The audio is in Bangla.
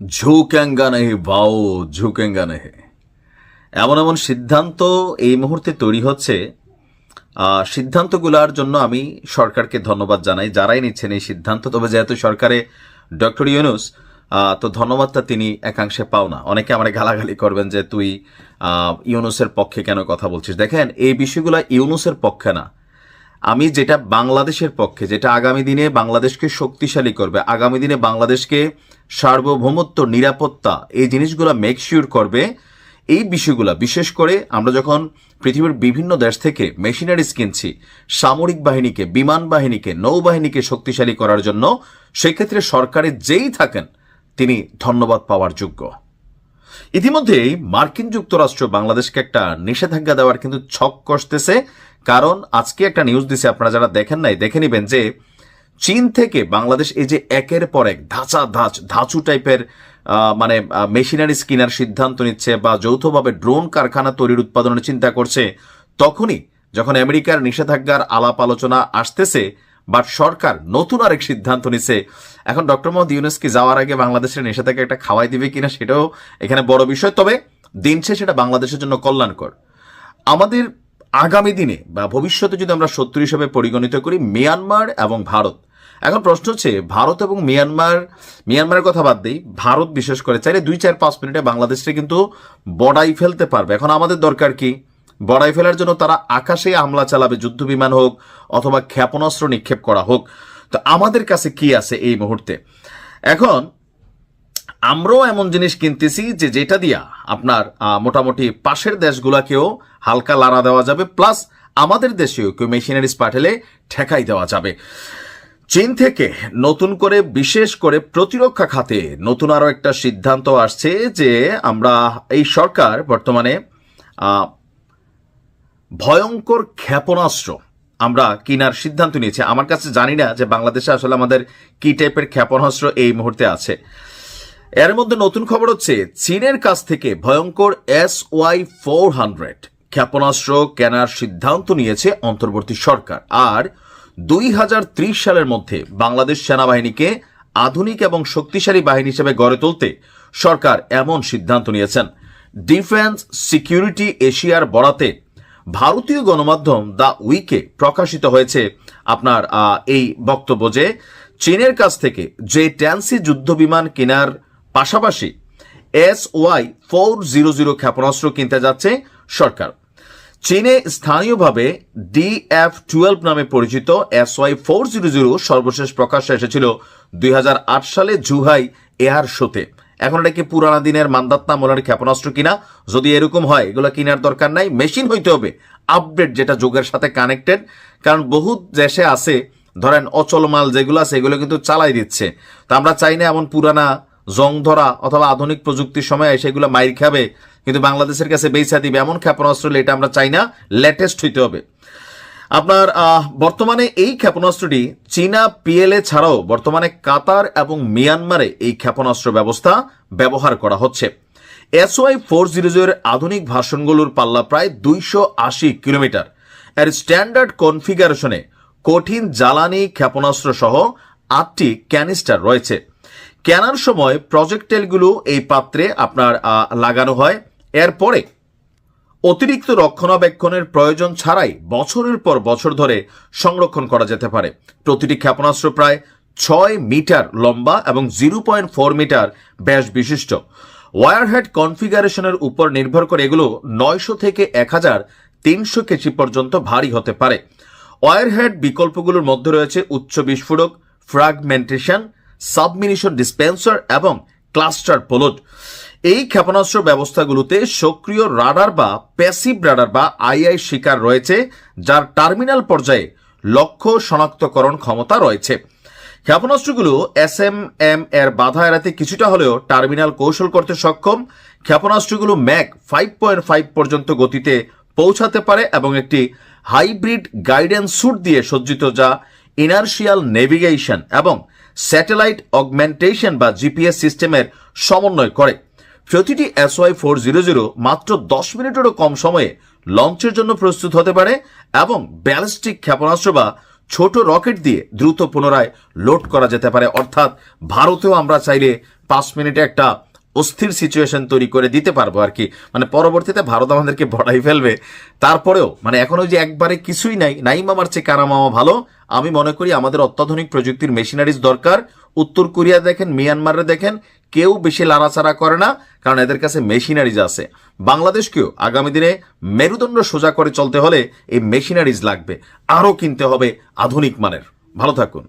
ঝুঁকেঙ্গা নেহি বাও ঝুঁকেঙ্গা নেহে এমন এমন সিদ্ধান্ত এই মুহূর্তে তৈরি হচ্ছে। সিদ্ধান্তগুলোর জন্য আমি সরকারকে ধন্যবাদ জানাই। যারাই নিচ্ছেন এই সিদ্ধান্ত, তবে যেহেতু সরকারে ডক্টর ইউনুস তো ধন্যবাদটা তিনি একাংশে পাও না। অনেকে আমার গালাগালি করবেন যে তুই ইউনুসের পক্ষে কেন কথা বলছিস? দেখেন, এই বিষয়গুলো ইউনুসের পক্ষে না। আমি যেটা বাংলাদেশের পক্ষে, যেটা আগামী দিনে বাংলাদেশকে শক্তিশালী করবে, আগামী দিনে বাংলাদেশকে সার্বভৌমত্ব, নিরাপত্তা, এই জিনিসগুলো মেকশিওর করবে, এই বিষয়গুলো, বিশেষ করে আমরা যখন পৃথিবীর বিভিন্ন দেশ থেকে মেশিনারিজ কিনছি, সামরিক বাহিনীকে, বিমান বাহিনীকে, নৌবাহিনীকে শক্তিশালী করার জন্য, সেক্ষেত্রে সরকারে যেই থাকেন, তিনি ধন্যবাদ পাওয়ার যোগ্য। ইতিমধ্যেই মার্কিন যুক্তরাষ্ট্র বাংলাদেশকে একটা নিষেধাজ্ঞা দেওয়ার কিন্তু ছক কষতেছে। কারণ আজকে একটা নিউজ দিছে, আপনারা যারা দেখেন নাই, দেখে নেবেন যে চীন থেকে বাংলাদেশ এই যে একের পর এক ধাঁচা ধাঁচ, ধাঁচু টাইপের মানে মেশিনারিজ কেনার সিদ্ধান্ত নিচ্ছে বা যৌথভাবে ড্রোন কারখানা তৈরির উৎপাদনের চিন্তা করছে, তখনই যখন আমেরিকার নিষেধাজ্ঞার আলাপ আলোচনা আসতেছে বাট সরকার নতুন আরেক সিদ্ধান্ত নিছে। এখন ডক্টর মোহাম্মদ ইউনুস কি যাওয়ার আগে বাংলাদেশের নিষেধাজ্ঞা একটা খাওয়াই দিবে কিনা সেটাও এখানে বড় বিষয়। তবে দিন শেষে সেটা বাংলাদেশের জন্য কল্যাণকর। আমাদের আগামী দিনে বা ভবিষ্যতে যদি আমরা শত্রু হিসেবে পরিগণিত করি, মিয়ানমার এবং ভারত। এখন প্রশ্ন হচ্ছে, ভারত এবং মিয়ানমার, মিয়ানমারের কথা বাদ দিই, ভারত বিশেষ করে চাইলে দুই চার পাঁচ মিনিটে বাংলাদেশকে কিন্তু বড়াই ফেলতে পারবে। এখন আমাদের দরকার কি? বড়াই ফেলার জন্য তারা আকাশে হামলা চালাবে যুদ্ধ বিমান হোক অথবা ক্ষেপণাস্ত্র নিক্ষেপ করা হোক। তো আমাদের কাছে কি আছে এই মুহূর্তে? এখন আমরাও এমন জিনিস কিনতেছি যে যেটা দিয়া আপনার মোটামুটি পাশের দেশগুলাকেও হালকা লাড়া দেওয়া যাবে, প্লাস আমাদের দেশেও কেউ মেশিনারিজ পাঠালে ঠেকাই দেওয়া যাবে। চীন থেকে নতুন করে, বিশেষ করে প্রতিরক্ষা খাতে নতুন আরও একটা সিদ্ধান্ত আসছে যে আমরা এই সরকার বর্তমানে ভয়ঙ্কর ক্ষেপণাস্ত্র আমরা কিনার সিদ্ধান্ত নিয়েছি। আমার কাছে জানি না যে বাংলাদেশে আসলে আমাদের কি টাইপের ক্ষেপণাস্ত্র এই মুহূর্তে আছে। এর মধ্যে নতুন খবর হচ্ছে, চীনের কাছ থেকে ভয়ঙ্কর এস ওয়াই ফোর হান্ড্রেড ক্ষেপণাস্ত্র কেনার সিদ্ধান্ত নিয়েছে অন্তর্বর্তী সরকার। আর দুই হাজার ত্রিশ সালের মধ্যে বাংলাদেশ সেনাবাহিনীকে আধুনিক এবং শক্তিশালী বাহিনী হিসেবে গড়ে তুলতে সরকার এমন সিদ্ধান্ত নিয়েছেন। ডিফেন্স সিকিউরিটি এশিয়ার বরাতে ভারতীয় গণমাধ্যম দ্য উইকে প্রকাশিত হয়েছে আপনার এই বক্তব্য যে চীনের কাছ থেকে যে ট্যান্সি যুদ্ধ বিমান কেনার পাশাপাশি S Y four zero zero ক্ষেপণাস্ত্র কিনতে যাচ্ছে সরকার। চীনে স্থানীয়ভাবে ডিএফ টুয়েলভ নামে পরিচিত S Y four zero zero সর্বশেষ প্রকাশ্যে এসেছিল দুই হাজার আট সালে জুহাই এয়ার শোতে। এখন এটা কি পুরানা দিনের মান্দাত্তা মোলার ক্ষেপণাস্ত্র কিনা? যদি এরকম হয়, এগুলো কেনার দরকার নাই, মেশিন হইতে হবে। আপডেট যেটা যুগের সাথে কানেক্টেড, কারণ বহু দেশে আছে, ধরেন অচল মাল যেগুলো আছে, এগুলো কিন্তু চালাই দিচ্ছে। তো আমরা চাই না এমন পুরানা জং ধরা অথবা আধুনিক প্রযুক্তির সময় সেগুলো মাইর খাবে, কিন্তু বাংলাদেশের কাছে বেচা দিবে এমন ক্ষেপণাস্ত্র, এটা আমরা চাই না। লেটেস্ট হইতে হবে। আপনার বর্তমানে এই ক্ষেপণাস্ত্রটি চীনা পিএলএ ছাড়াও বর্তমানে কাতার এবং মিয়ানমারে এই ক্ষেপণাস্ত্র ব্যবস্থা ব্যবহার করা হচ্ছে। এসওয়াই ফোর জিরো জিরোর আধুনিক ভাষণগুলোর পাল্লা প্রায় দুইশো আশি কিলোমিটার। এর স্ট্যান্ডার্ড কনফিগারেশনে কঠিন জ্বালানি ক্ষেপণাস্ত্র সহ আটটি ক্যানিস্টার রয়েছে। কেনার সময় প্রজেক্টেলগুলো এই পাত্রে আপনার লাগানো হয়। এরপরে অতিরিক্ত রক্ষণাবেক্ষণের প্রয়োজন ছাড়াই বছরের পর বছর ধরে সংরক্ষণ করা যেতে পারে। প্রতিটি ক্ষেপণাস্ত্র প্রায় ছয় মিটার লম্বা এবং জিরো পয়েন্ট ফোর মিটার ব্যাস বিশিষ্ট। ওয়ারহেড কনফিগারেশনের উপর নির্ভর করে এগুলো নয়শো থেকে এক হাজার তিনশো কেজি পর্যন্ত ভারী হতে পারে। ওয়ারহেড বিকল্পগুলোর মধ্যে রয়েছে উচ্চ বিস্ফোরক, ফ্র্যাগমেন্টেশন, সাবমিনিশন ডিসপেন্সার এবং ক্লাস্টার পোলট। এই ক্ষেপণাস্ত্র ব্যবস্থাগুলোতে সক্রিয় রাডার বা প্যাসিভ রাডার বা আইআই শিকার রয়েছে, যার টার্মিনাল পর্যায়ে লক্ষ্য শনাক্তকরণ ক্ষমতা রয়েছে। ক্ষেপণাস্ত্রগুলো এস এম এম এর বাধা এড়াতে কিছুটা হলেও টার্মিনাল কৌশল করতে সক্ষম। ক্ষেপণাস্ত্রগুলো ম্যাক ফাইভ পয়েন্ট ফাইভ পর্যন্ত গতিতে পৌঁছাতে পারে এবং একটি হাইব্রিড গাইডেন্স স্যুট দিয়ে সজ্জিত যা ইনার্শিয়াল নেভিগেশন এবং স্যাটেলাইট অগমেন্টেশন বা জিপিএস সিস্টেমের সমন্বয় করে। প্রতিটি এসওয়াই ফোর জিরো জিরো মাত্র দশ মিনিটেরও কম সময়ে লঞ্চের জন্য প্রস্তুত হতে পারে এবং ব্যালিস্টিক ক্ষেপণাস্ত্র বা ছোট রকেট দিয়ে দ্রুত পুনরায় লোড করা যেতে পারে। অর্থাৎ ভারতেও আমরা চাইলে পাঁচ মিনিটে একটা অস্থির সিচুয়েশন তৈরি করে দিতে পারব আর কি। মানে পরবর্তীতে ভারত আমাদেরকে বড়াই ফেলবে। তারপরেও মানে এখনও যে একবারে কিছুই নাই নাই মামার চেয়ে কানা মামা ভালো। আমি মনে করি আমাদের অত্যাধুনিক প্রযুক্তির মেশিনারিজ দরকার। উত্তর কোরিয়া দেখেন, মিয়ানমারে দেখেন, কেউ বেশি লাড়াচাড়া করে না, কারণ এদের কাছে মেশিনারিজ আছে। বাংলাদেশকেও আগামী দিনে মেরুদণ্ড সোজা করে চলতে হলে এই মেশিনারিজ লাগবে। আরও কিনতে হবে আধুনিক মানের। ভালো থাকুন।